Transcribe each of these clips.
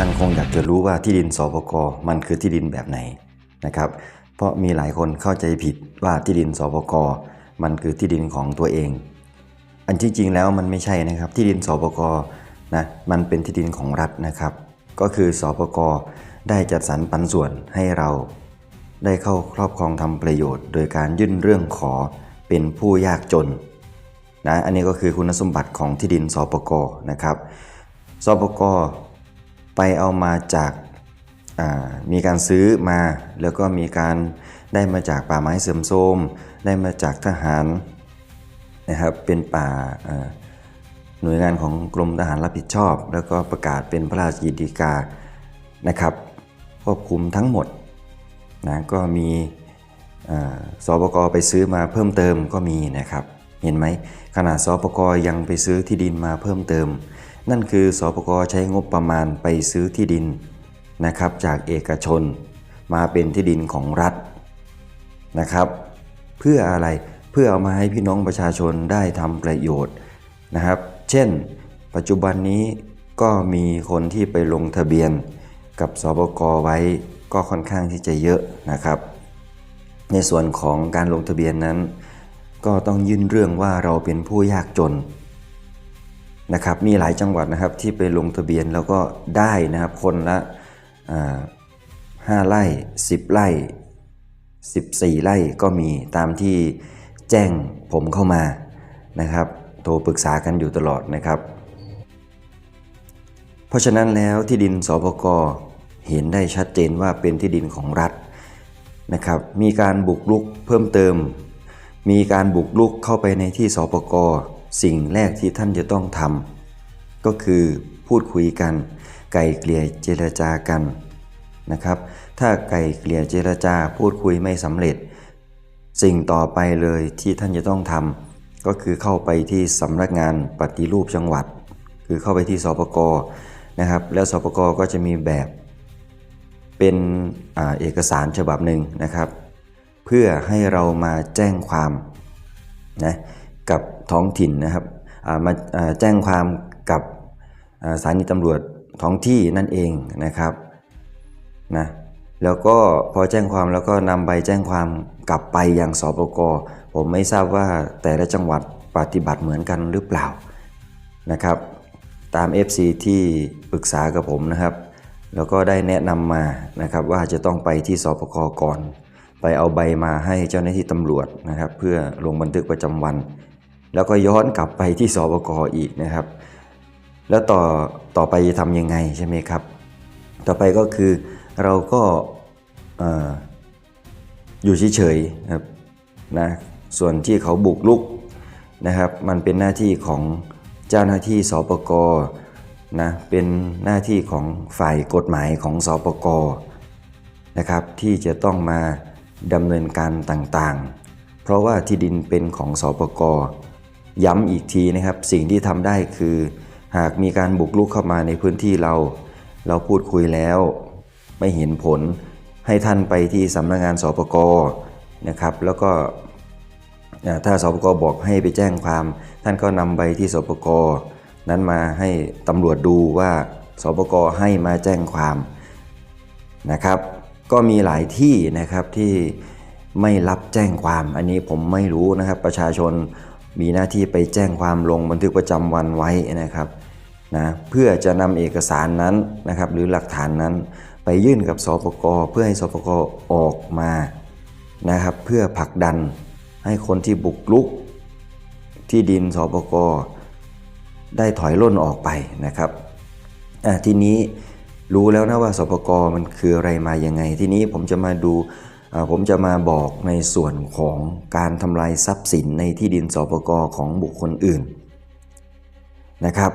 ท่านคงอยากจะรู้ว่าที่ดินสปกมันคือที่ดินแบบไหนนะครับ เพราะมีหลายคนเข้าใจผิดว่าที่ดินสปกมันคือที่ดินของตัวเอง อันที่จริงแล้วมันไม่ใช่นะครับ ที่ดินสปกนะมันเป็นที่ดินของรัฐนะครับ ก็คือสปกได้จัดสรรปันส่วนให้เรา ได้เข้าครอบครองทำประโยชน์ โดยการยื่นเรื่องขอเป็นผู้ยากจนนะอันนี้ก็คือคุณสมบัติของที่ดินสปกนะครับสปก ไปเอามาจากามีการซื้อมา แล้วก็มีการได้มาจากป่าไม้เสื่อมโทรมได้มาจากทหารนะครับเป็นป่าหน่วยงานของกรมทหารรับผิดชอบ แล้วก็ประกาศเป็นพระราชกิจกานะครับควบคุมทั้งหมดนะก็มีสปกไปซื้อมาเพิ่มเติมก็มีนะครับ เห็นไหมขนาดสปกยังไปซื้อที่ดินมาเพิ่มเติม นั่นคือสปกใช้งบประมาณไปซื้อที่ดินนะครับ จากเอกชนมาเป็นที่ดินของรัฐนะครับ เพื่ออะไรเพื่อเอามาให้พี่น้องประชาชนได้ทำประโยชน์นะครับ เช่น ปัจจุบันนี้ก็มีคนที่ไปลงทะเบียนกับสบกไว้ก็ค่อนข้างที่จะเยอะนะครับ ในส่วนของการลงทะเบียนนั้น ก็ต้องยื่นเรื่องว่าเราเป็นผู้ยากจน นะครับมีหลายจังหวัดนะครับที่ไปลงทะเบียนแล้วก็ได้นะครับคนละห้าไร่สิบไร่14ไร่ก็มีตามที่แจ้งผมเข้ามานะครับ โทรปรึกษากันอยู่ตลอดนะครับ เพราะฉะนั้นแล้วที่ดินสปกเห็นได้ชัดเจนว่าเป็นที่ดินของรัฐนะครับ มีการบุกรุกเพิ่มเติม มีการบุกรุกเข้าไปในที่สปก สิ่งแรกที่ท่านจะต้องทำก็คือพูดคุยกัน ไกลเกลี่ยเจรจากันนะครับ ถ้าไกลเกลี่ยเจรจาพูดคุยไม่สำเร็จ สิ่งต่อไปเลยที่ท่านจะต้องทำก็คือเข้าไปที่สำนักงานปฏิรูปจังหวัด คือเข้าไปที่สปกนะครับ แล้วสปกก็จะมีแบบ เป็นอเอกสารฉบับหนึ่งนะครับ เพื่อให้เรามาแจ้งความนะกับ ท้องถิ่นนะครับมาแจ้งความกับสถานีตำรวจท้องที่นั่นเองนะครับนะแล้วก็พอแจ้งความแล้วก็นำใบแจ้งความกลับไปยังสปกผมไม่ทราบว่าแต่ละจังหวัดปฏิบัติเหมือนกันหรือเปล่านะครับ ตาม FC ที่ปรึกษากับผมนะครับ แล้วก็ได้แนะนำมานะครับว่าจะต้องไปที่สปกก่อน ไปเอาใบมาให้เจ้าหน้าที่ตำรวจนะครับ เพื่อลงบันทึกประจำวัน แล้วก็ย้อนกลับไปที่สปกอีกนะครับ แล้วต่อต่อไปจะทำยังไงใช่ไหมครับ ต่อไปก็คือเราก็ออยู่เฉยๆนะครับนะส่วนที่เขาบุกลุกนะครับ มันเป็นหน้าที่ของเจ้าหน้าที่สปกนะเป็นหน้าที่ของฝ่ายกฎหมายของสปกนะครับ ที่จะต้องมาดำเนินการต่างๆ เพราะว่าที่ดินเป็นของสปก ย้ำอีกทีนะครับ สิ่งที่ทำได้คือ หากมีการบุกลุกเข้ามาในพื้นที่เรา เราพูดคุยแล้ว ไม่เห็นผลให้ท่านไปที่สำนักงานสปกนะครับ แล้วก็ถ้าสปกบอกให้ไปแจ้งความ ท่านก็นำใบที่สปกนั้นมาให้ตำรวจดูว่าสปกให้มาแจ้งความนะครับ ก็มีหลายที่นะครับที่ไม่รับแจ้งความอันนี้ผมไม่รู้นะครับประชาชน มีหน้าที่ไปแจ้งความลงบันทึกประจำวันไว้นะครับนะเพื่อจะนำเอกสารนั้นนะครับหรือหลักฐานนั้นไปยื่นกับสปกเพื่อให้สปกออกมานะครับเพื่อผลักดันให้คนที่บุกลุกที่ดินสปกได้ถอยร่นออกไปนะครับทีนี้รู้แล้วนะว่าสปกมันคืออะไรมายังไง ทีนี้ผมจะมาดู ผมจะมาบอกในส่วนของการทำลายทรัพย์สินในที่ดินสปกของบุคคลอื่นนะครับ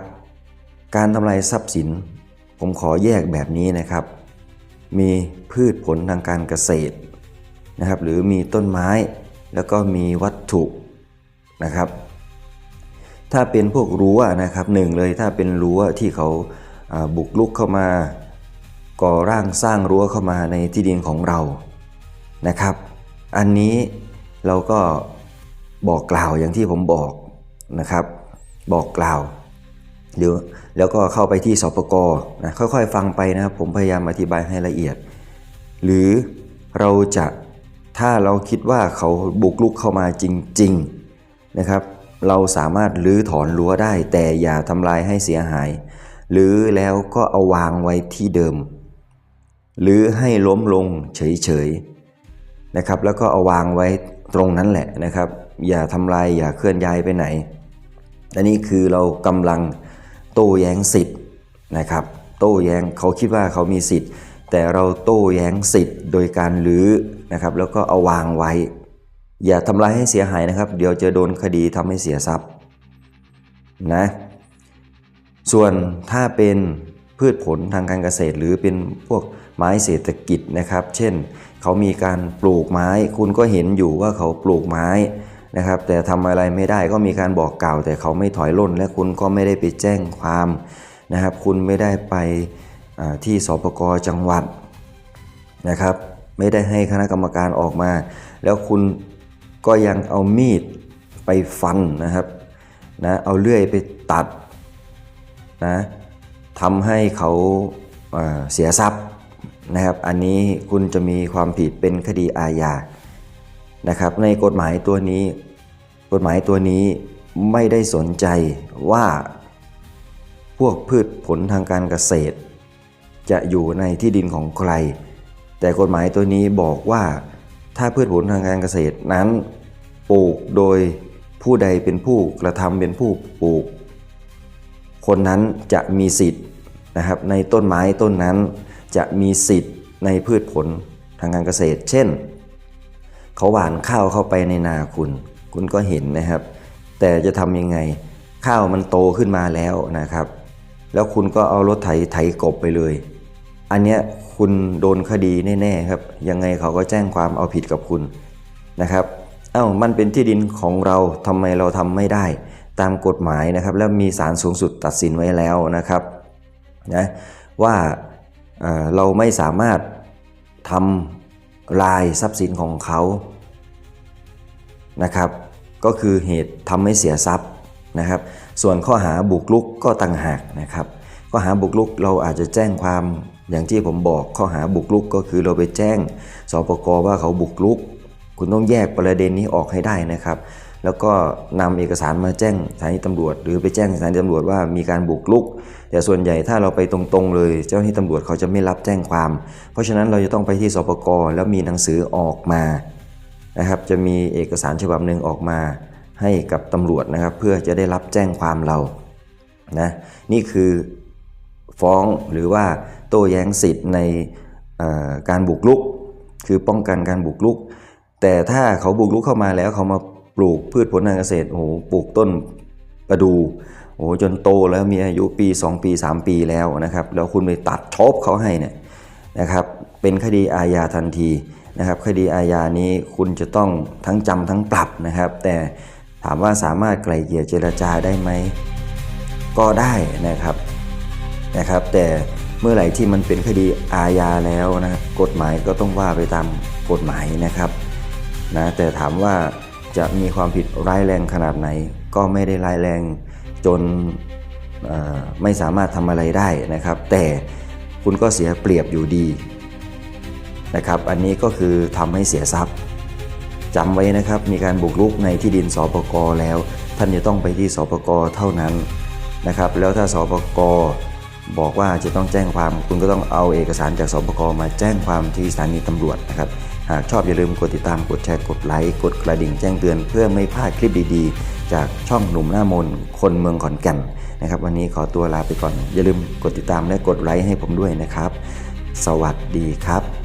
การทำลายทรัพย์สิน ผมขอแยกแบบนี้นะครับ มีพืชผลทางการเกษตรนะครับ หรือมีต้นไม้แล้วก็มีวัตถุนะครับ ถ้าเป็นพวกรั้วนะครับหนึ่งเลยถ้าเป็นรั้วที่เขาอ่าบุกลุกเข้ามา ก่อร่างสร้างรั้วเข้ามาในที่ดินของเรา นะครับ อันนี้เราก็บอกกล่าวอย่างที่ผมบอกนะครับ บอกกล่าวหรือแล้วก็เข้าไปที่สปกนะค่อยๆฟังไปนะครับผมพยายามอธิบายให้ละเอียด หรือเราจะถ้าเราคิดว่าเขาบุกลุกเข้ามาจริงๆนะครับ เราสามารถรื้อถอนรั้วได้ แต่อย่าทำลายให้เสียหาย หรือแล้วก็เอาวางไว้ที่เดิม หรือให้ล้มลงเฉยๆ นะครับ แล้วก็เอาวางไว้ตรงนั้นแหละนะครับ อย่าทำลายอย่าเคลื่อนย้ายไปไหน อันนี้คือเรากำลังโต้แย้งสิทธิ์นะครับ โต้แย้งเขาคิดว่าเขามีสิทธิ์ แต่เราโต้แย้งสิทธิ์โดยการรื้อนะครับ แล้วก็เอาวางไว้ อย่าทำลายให้เสียหายนะครับ เดี๋ยวจะโดนคดีทำให้เสียทรัพย์นะส่วนถ้าเป็นพืชผลทางการเกษตรหรือเป็นพวก ไม้เศรษฐกิจนะครับ เช่น เขามีการปลูกไม้ คุณก็เห็นอยู่ว่าเขาปลูกไม้นะครับ แต่ทำอะไรไม่ได้ก็มีการบอกกล่าว แต่เขาไม่ถอยร่น และคุณก็ไม่ได้ไปแจ้งความนะครับ คุณไม่ได้ไปที่สปกจังหวัดนะครับ ไม่ได้ให้คณะกรรมการออกมา แล้วคุณก็ยังเอามีดไปฟันนะครับนะเอาเลื่อยไปตัดนะทำให้เขาเสียทรัพย์ นะครับ อันนี้คุณจะมีความผิดเป็นคดีอาญานะครับ ในกฎหมายตัวนี้ กฎหมายตัวนี้ไม่ได้สนใจว่า พวกพืชผลทางการเกษตร จะอยู่ในที่ดินของใคร แต่กฎหมายตัวนี้บอกว่าถ้าพืชผลทางการเกษตรนั้นปลูกโดยผู้ใดเป็นผู้กระทำเป็นผู้ปลูก คนนั้นจะมีสิทธิ์นะครับในต้นไม้ต้นนั้น จะมีสิทธิ์ในพืชผลทางการเกษตร เช่น เขาหว่านข้าวเข้าไปในนาคุณ คุณก็เห็นนะครับ แต่จะทำยังไง ข้าวมันโตขึ้นมาแล้วนะครับ แล้วคุณก็เอารถไถไถกบไปเลย อันเนี้ยคุณโดนคดีแน่ๆครับ ยังไงเขาก็แจ้งความเอาผิดกับคุณนะครับเอ้ามันเป็นที่ดินของเราทำไมเราทำไม่ได้ตามกฎหมายนะครับ แล้วมีศาลสูงสุดตัดสินไว้แล้วนะครับนะว่า เราไม่สามารถทำลายทรัพย์สินของเขานะครับ ก็คือเหตุทำให้เสียทรัพย์นะครับ ส่วนข้อหาบุกรุกก็ต่างหากนะครับ ข้อหาบุกรุกเราอาจจะแจ้งความอย่างที่ผมบอกข้อหาบุกรุกก็คือเราไปแจ้งสปกว่าเขาบุกรุก คุณต้องแยกประเด็นนี้ออกให้ได้นะครับ แล้วก็นำเอกสารมาแจ้งสถานีตำรวจ หรือไปแจ้งสถานีตำรวจว่ามีการบุกรุก แต่ส่วนใหญ่ถ้าเราไปตรงๆเลย เจ้าหน้าที่ตำรวจเขาจะไม่รับแจ้งความ เพราะฉะนั้นเราจะต้องไปที่สปกแล้วมีหนังสือออกมานะครับ จะมีเอกสารฉบับหนึ่งออกมาให้กับตำรวจนะครับ เพื่อจะได้รับแจ้งความเรานะนี่คือฟ้องหรือว่าโต้แย้งสิทธิ์ในการบุกรุก คือป้องกันการบุกรุก แต่ถ้าเขาบุกรุกเข้ามาแล้วเขามา ปลูกพืชผลทางเกษตรโอ้โหปลูกต้นประดูโอ้โหจนโตแล้วมีอายุปี 2 ปี 3 ปีแล้วนะครับ แล้วคุณไปตัดชอบเขาให้เนี่ยนะครับเป็นคดีอาญาทันทีนะครับ คดีอาญานี้คุณจะต้องทั้งจำทั้งปรับนะครับ แต่ถามว่าสามารถไกล่เกลี่ยเจรจาได้ไหมก็ได้นะครับนะครับ แต่เมื่อไหร่ที่มันเป็นคดีอาญาแล้วนะกฎหมายก็ต้องว่าไปตามกฎหมายนะครับนะแต่ถามว่า จะมีความผิดร้ายแรงขนาดไหน ก็ไม่ได้ร้ายแรงจนไม่สามารถทำอะไรได้นะครับ แต่คุณก็เสียเปรียบอยู่ดีนะครับ อันนี้ก็คือทำให้เสียทรัพย์จำไว้นะครับ มีการบุกรุกในที่ดินสปกแล้ว ท่านจะต้องไปที่สปกเท่านั้นนะครับ แล้วถ้าสปกบอกว่าจะต้องแจ้งความ คุณก็ต้องเอาเอกสารจากสปกมาแจ้งความที่สถานีตำรวจนะครับ หากชอบอย่าลืมกดติดตามกดแชร์กดไลค์กดกระดิ่งแจ้งเตือนเพื่อไม่พลาดคลิปดีๆ จากช่องหนุ่มหน้ามนคนเมืองขอนแก่นนะครับ วันนี้ขอตัวลาไปก่อน อย่าลืมกดติดตามและกดไลค์ให้ผมด้วยนะครับ สวัสดีครับ